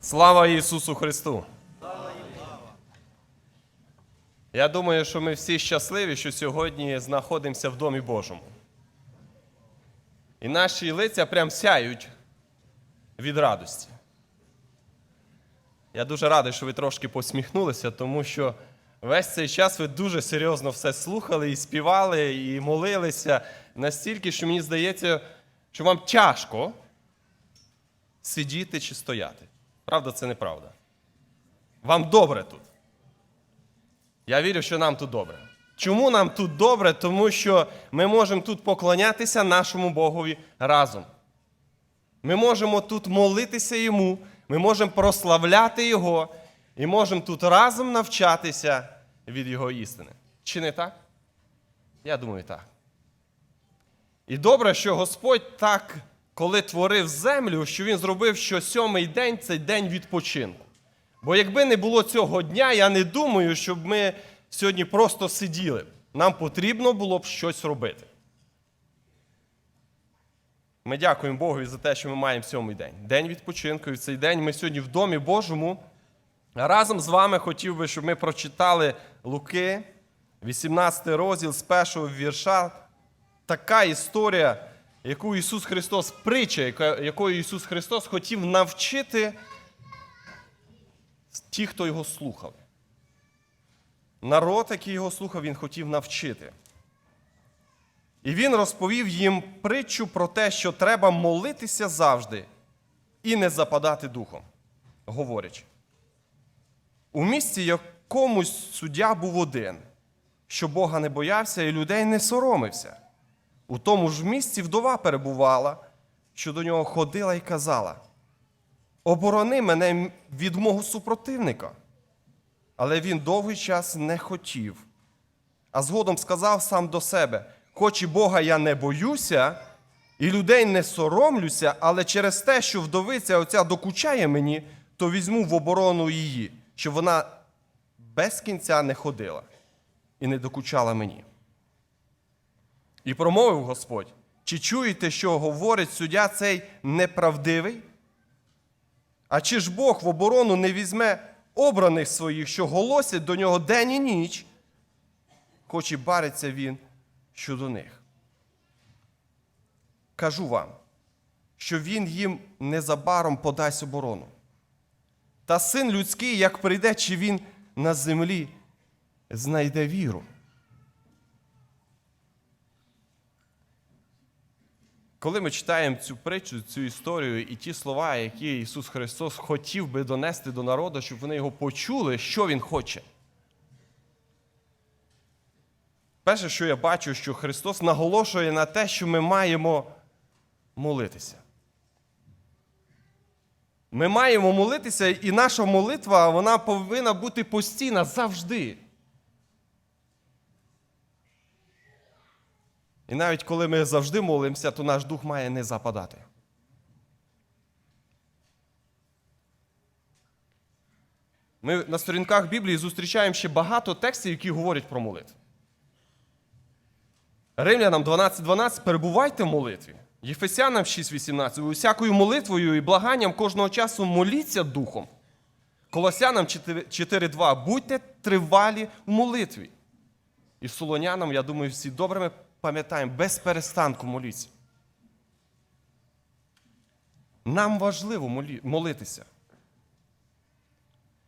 Слава Ісусу Христу! Я думаю, що ми всі щасливі, що сьогодні знаходимося в Домі Божому. І наші лиця прям сяють від радості. Я дуже радий, що ви трошки посміхнулися, тому що весь цей час ви дуже серйозно все слухали і співали, і молилися настільки, що мені здається, що вам тяжко сидіти чи стояти. Правда, це неправда. Вам добре тут. Я вірю, що нам тут добре. Чому нам тут добре? Тому що ми можемо тут поклонятися нашому Богові разом. Ми можемо тут молитися Йому, ми можемо прославляти Його і можемо тут разом навчатися від Його істини. Чи не так? Я думаю, так. І добре, що Господь так, коли творив землю, що Він зробив, що сьомий день це день відпочинку. Бо якби не було цього дня, я не думаю, щоб ми сьогодні просто сиділи. Нам потрібно було б щось робити. Ми дякуємо Богові за те, що ми маємо сьомий день. День відпочинку. І в цей день ми сьогодні в домі Божому. Разом з вами хотів би, щоб ми прочитали Луки, 18 розділ з першого вірша. Така історія, яку Ісус Христос притча, якою Ісус Христос хотів навчити ті, хто його слухав. Народ, який його слухав, він хотів навчити. І він розповів їм притчу про те, що треба молитися завжди і не западати духом, говорячи. У місті якомусь суддя був один, що Бога не боявся і людей не соромився. У тому ж місці вдова перебувала, що до нього ходила і казала: Оборони мене від мого супротивника. Але він довгий час не хотів. А згодом сказав сам до себе: хоч і Бога я не боюся, і людей не соромлюся, але через те, що вдовиця оця докучає мені, то візьму в оборону її, щоб вона без кінця не ходила і не докучала мені. І промовив Господь: чи чуєте, що говорить суддя цей неправдивий? А чи ж Бог в оборону не візьме обраних своїх, що голосять до нього день і ніч, хоч і бариться він щодо них? Кажу вам, що він їм незабаром подасть оборону. Та син людський, як прийде, чи він на землі знайде віру. Коли ми читаємо цю притчу, цю історію і ті слова, які Ісус Христос хотів би донести до народу, щоб вони його почули, що Він хоче. Перше, що я бачу, що Христос наголошує на те, що ми маємо молитися. Ми маємо молитися, і наша молитва вона повинна бути постійна завжди. І навіть коли ми завжди молимося, то наш дух має не западати. Ми на сторінках Біблії зустрічаємо ще багато текстів, які говорять про молитву. Римлянам 12.12 12, перебувайте в молитві. Єфесянам 6.18. Усякою молитвою і благанням кожного часу моліться духом. Колосянам 4.2. Будьте тривалі в молитві. І солонянам, я думаю, всі добре ми пам'ятаємо, без перестанку моліться. Нам важливо молитися.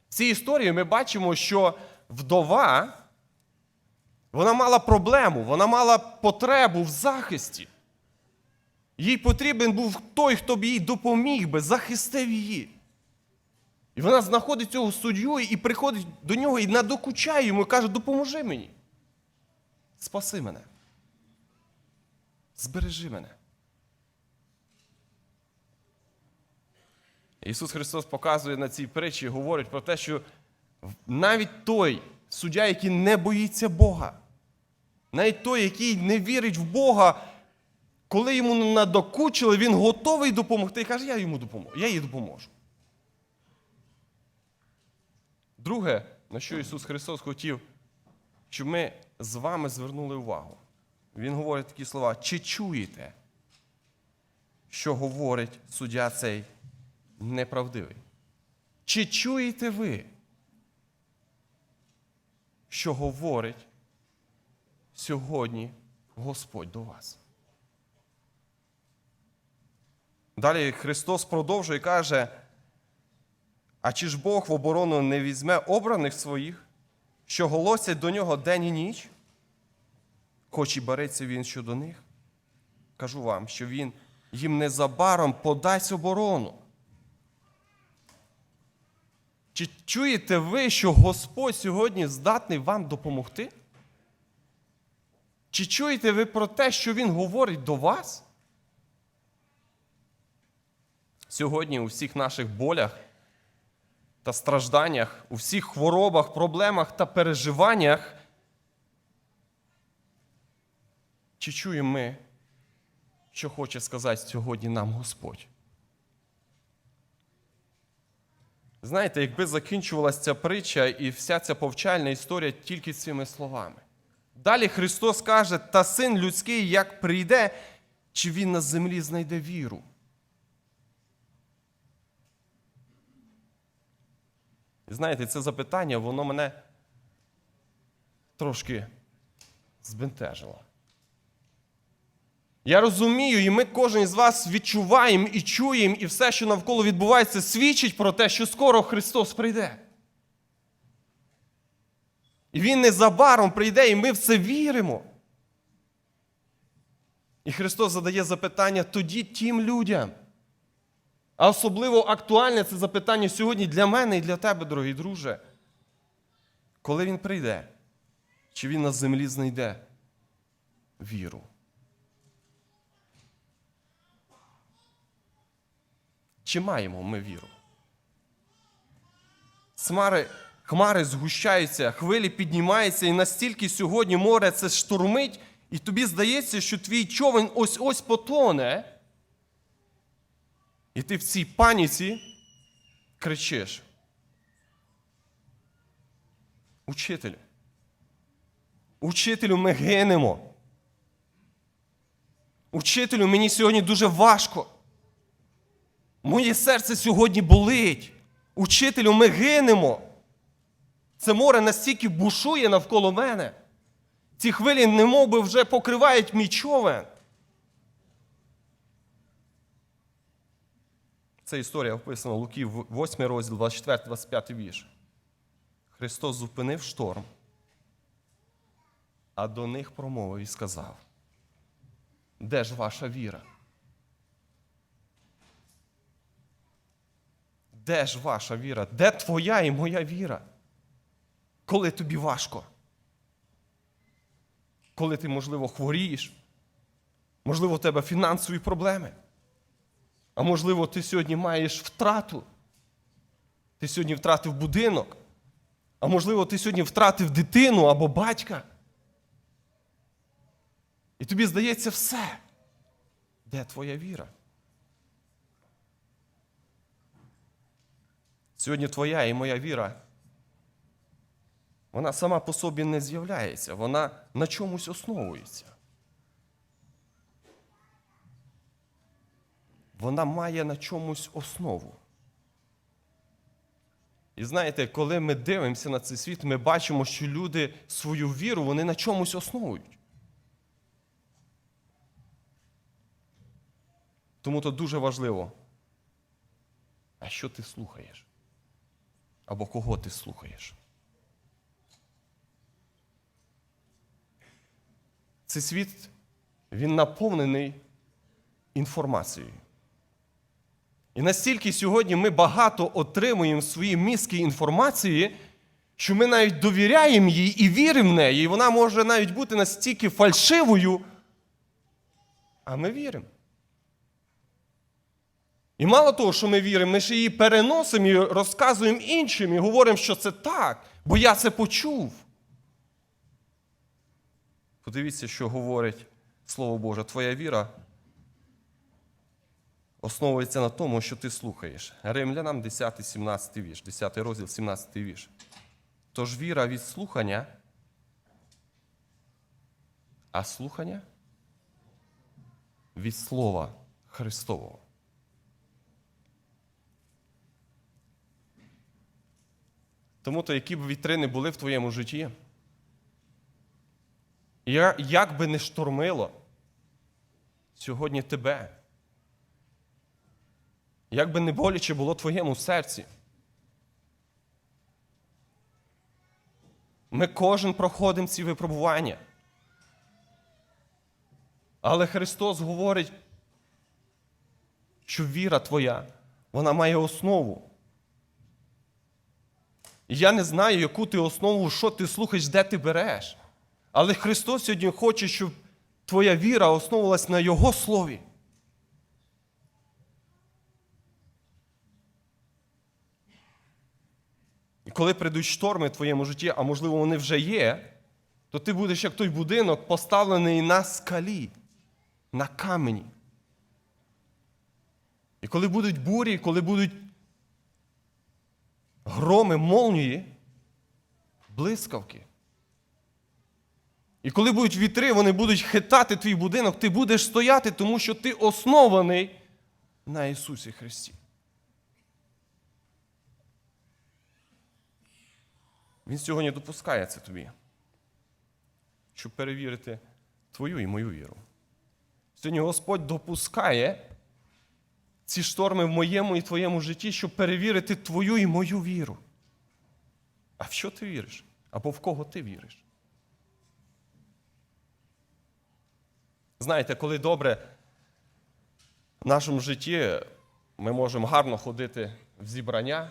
В цій історії ми бачимо, що вдова вона мала проблему, вона мала потребу в захисті. Їй потрібен був той, хто б їй допоміг би, захистив її. І вона знаходить цього суддю і приходить до нього і надокучає йому і каже: допоможи мені. Спаси мене. Збережи мене. Ісус Христос показує на цій притчі, говорить про те, що навіть той суддя, який не боїться Бога, навіть той, який не вірить в Бога, коли йому надокучили, він готовий допомогти і каже, я йому допоможу, я їй допоможу. Друге, на що Ісус Христос хотів, щоб ми з вами звернули увагу. Він говорить такі слова: чи чуєте, що говорить суддя цей неправдивий? Чи чуєте ви, що говорить сьогодні Господь до вас? Далі Христос продовжує і каже: а чи ж Бог в оборону не візьме обраних своїх, що голосять до нього день і ніч? Хоч і береться він щодо них? Кажу вам, що він їм незабаром подасть оборону. Чи чуєте ви, що Господь сьогодні здатний вам допомогти? Чи чуєте ви про те, що Він говорить до вас? Сьогодні у всіх наших болях та стражданнях, у всіх хворобах, проблемах та переживаннях. Чи чуємо ми, що хоче сказати сьогодні нам Господь? Знаєте, якби закінчувалася ця притча і вся ця повчальна історія тільки цими словами. Далі Христос каже: та син людський як прийде, чи він на землі знайде віру? Знаєте, це запитання, воно мене трошки збентежило. Я розумію, і ми кожен з вас відчуваємо і чуємо, і все, що навколо відбувається, свідчить про те, що скоро Христос прийде. І Він незабаром прийде, і ми в це віримо. І Христос задає запитання тоді тим людям. А особливо актуальне це запитання сьогодні для мене і для тебе, дорогий друже. Коли він прийде, чи він на землі знайде віру? Чи маємо ми віру? Смари, хмари згущаються, хвилі піднімаються, і настільки сьогодні море це штурмить, і тобі здається, що твій човен ось-ось потоне. І ти в цій паніці кричиш. Учителю. Учителю, ми гинемо. Учителю, мені сьогодні дуже важко. Моє серце сьогодні болить. Учителю, ми гинемо. Це море настільки бушує навколо мене. Ці хвилі немов би вже покривають мій човен. Це історія описана в Луки 8 розділ, 24-25 вірш. Христос зупинив шторм, а до них промовив і сказав: Де ж ваша віра? Де ж ваша віра? Де твоя і моя віра? Коли тобі важко? Коли ти, можливо, хворієш? Можливо, у тебе фінансові проблеми? А можливо, ти сьогодні маєш втрату. Ти сьогодні втратив будинок. А можливо, ти сьогодні втратив дитину або батька. І тобі здається все. Де твоя віра? Сьогодні твоя і моя віра. Вона сама по собі не з'являється, вона на чомусь основується. Вона має на чомусь основу. І знаєте, коли ми дивимося на цей світ, ми бачимо, що люди свою віру вони на чомусь основують. Тому то дуже важливо. А що ти слухаєш? Або кого ти слухаєш? Цей світ, він наповнений інформацією. І настільки сьогодні ми багато отримуємо в свої мізки інформації, що ми навіть довіряємо їй і віримо в неї, і вона може навіть бути настільки фальшивою, а ми віримо. І мало того, що ми віримо, ми ще її переносимо і розказуємо іншим, і говоримо, що це так, бо я це почув. Подивіться, що говорить Слово Боже, твоя віра основується на тому, що ти слухаєш. Римлянам 10, 17 вірш, 10 розділ, 17 вірш. Тож віра від слухання, а слухання від Слова Христового. Тому то, які б вітрини були в твоєму житті, як би не штормило сьогодні тебе, як би не боляче було твоєму серці, ми кожен проходимо ці випробування. Але Христос говорить, що віра твоя, вона має основу. І я не знаю, яку ти основу, що ти слухаєш, де ти береш. Але Христос сьогодні хоче, щоб твоя віра основувалась на Його слові. І коли прийдуть шторми в твоєму житті, а можливо вони вже є, то ти будеш як той будинок, поставлений на скалі, на камені. І коли будуть бурі, коли будуть громи, молнії, блискавки. І коли будуть вітри, вони будуть хитати твій будинок, ти будеш стояти, тому що ти оснований на Ісусі Христі. Він сьогодні допускає це тобі, щоб перевірити твою і мою віру. Сьогодні Господь допускає ці шторми в моєму і твоєму житті, щоб перевірити твою і мою віру. А в що ти віриш? Або в кого ти віриш? Знаєте, коли добре в нашому житті ми можемо гарно ходити в зібрання,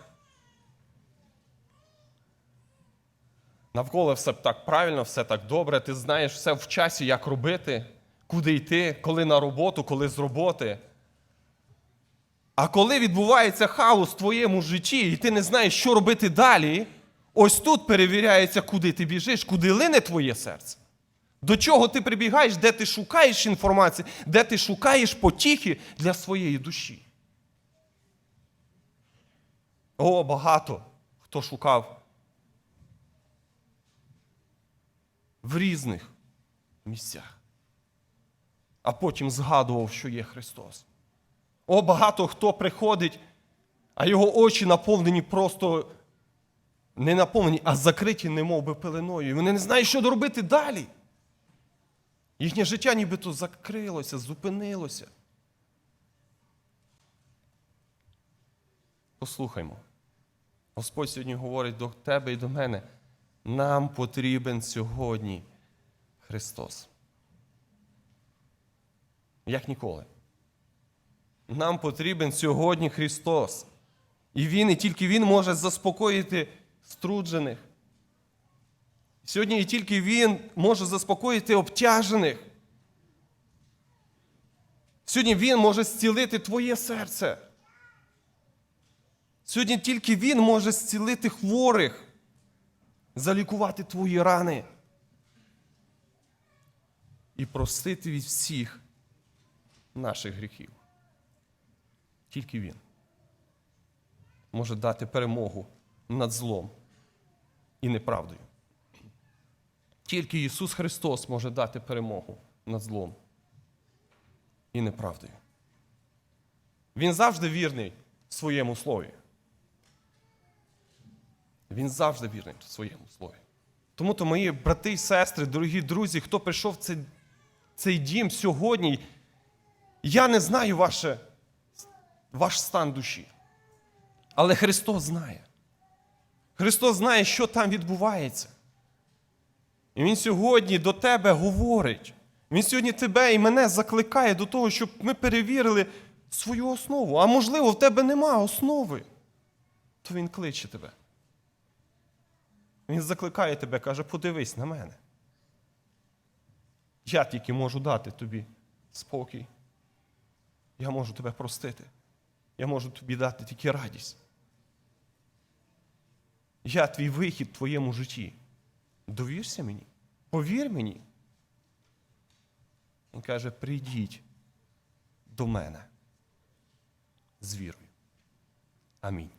навколо все так правильно, все так добре, ти знаєш все в часі, як робити, куди йти, коли на роботу, коли з роботи. А коли відбувається хаос в твоєму житті, і ти не знаєш, що робити далі, ось тут перевіряється, куди ти біжиш, куди лине твоє серце. До чого ти прибігаєш, де ти шукаєш інформацію, де ти шукаєш потіхи для своєї душі. О, багато хто шукав в різних місцях, а потім згадував, що є Христос. О, багато хто приходить, а його очі наповнені просто не наповнені, а закриті, немов би пеленою. І вони не знають, що робити далі. Їхнє життя нібито закрилося, зупинилося. Послухаймо. Господь сьогодні говорить до тебе і до мене. Нам потрібен сьогодні Христос. Як ніколи. Нам потрібен сьогодні Христос. І Він, і тільки Він може заспокоїти струджених. Сьогодні і тільки Він може заспокоїти обтяжених. Сьогодні Він може зцілити твоє серце. Сьогодні тільки Він може зцілити хворих, залікувати твої рани і простити від всіх наших гріхів. Тільки Він може дати перемогу над злом і неправдою. Тільки Ісус Христос може дати перемогу над злом і неправдою. Він завжди вірний своєму слові. Він завжди вірний в своєму слові. Тому то, мої брати і сестри, дорогі друзі, хто прийшов в цей, цей дім сьогодні, я не знаю ваше, ваш стан душі. Але Христос знає. Христос знає, що там відбувається. І Він сьогодні до тебе говорить. Він сьогодні тебе і мене закликає до того, щоб ми перевірили свою основу. А можливо, в тебе нема основи. То Він кличе тебе. Він закликає тебе, каже, подивись на мене. Я тільки можу дати тобі спокій. Я можу тебе простити. Я можу тобі дати тільки радість. Я твій вихід в твоєму житті. Довірся мені, повір мені. Він каже: прийдіть до мене з вірою. Амінь.